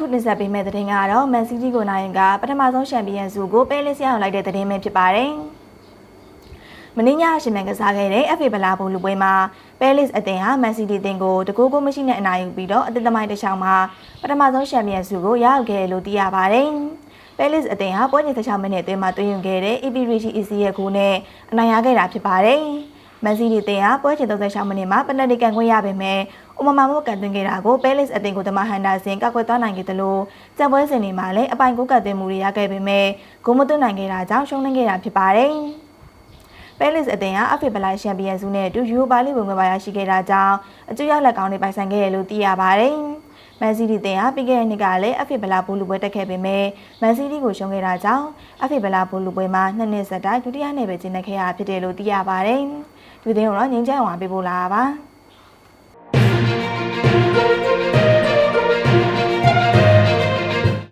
အခုတင်ဆက်ပေးမယ့်သတင်းကတော့မန်စီးတီးကိုနိုင်ရင်ကပထမဆုံးချန်ပီယံဆုကိုပဲလစ်ရအောင်လိုက်တဲ့သတင်းပဲဖြစ်ပါတယ်။မင်းညရှင်မြန်ကစားခဲ့တဲ့ FA ဗလာဘူလူပွဲမှာပဲလစ်အသင်းဟာမန်စီးတီးအသင်းကိုတကူကိုမရှိနဲ့အနိုင်ယူပြီးတော့အသင်းသမိုင်းတစ်ချောင်းမှာပထမဆုံးချန်ပီယံဆုကိုရယူခဲ့တယ်လို့သိရပါတယ်။ပဲလစ်အသင်းဟာပွဲချိန်16မိနစ်အတွင်းမှာတွင်ယူခဲ့တဲ့ EP Richie EC ရဲ့ဂိုးနဲ့အနိုင်ရခဲ့တာဖြစ်ပါတယ်။ မန်စီးတီးအသင်းဟာပွဲချိန်36မိနစ်မှာပနတီကန်ခွင့်ရပေမဲ့ဥမမာမို့ကန်သွင်းခဲ့တာကိုပဲလစ်အသင်းကိုတမဟန်ဒါစင်ကောက်ကွယ်သွားနိုင်ခဲ့တယ်လို့ကြံပွဲစဉ်တွေမှာလည်းအပိုင်ကိုကတ်သွင်းမှုတွေရခဲ့ပေမဲ့ဂိုးမသွင်းနိုင်ခဲ့တာကြောင့်ရှုံးနိမ့်ခဲ့တာဖြစ်ပါတယ်။ပဲလစ်အသင်းဟာအဖေဗလိုက်ချန်ပီယံဆုနဲ့အတူယူရိုပါလိဝင်ခွင့်ပါရရှိခဲ့တာကြောင့်အကျိုးရလက်ကောင်းတွေပိုင်ဆိုင်ခဲ့ရလို့သိရပါတယ်။မန်စီးတီးတင်ဟာပြီးခဲ့တဲ့နှစ်ကလည်းအဖေဗလာဘူလူပွဲတက်ခဲ့ပေမဲ့မန်စီးတီးကိုရှုံးခဲ့တာကြောင့်အဖေဗလာဘူလူပွဲမှာနှစ်နှစ်ဆက်တိုက်ဒုတိယနှစ်ပဲကျင်းနေခဲ့ရဖြစ်တယ်လို့သိရပါတယ်။ ဒီသတင်းကိုတော့ငင်းချမ်းအောင်ပေးပို့လာပါပါ။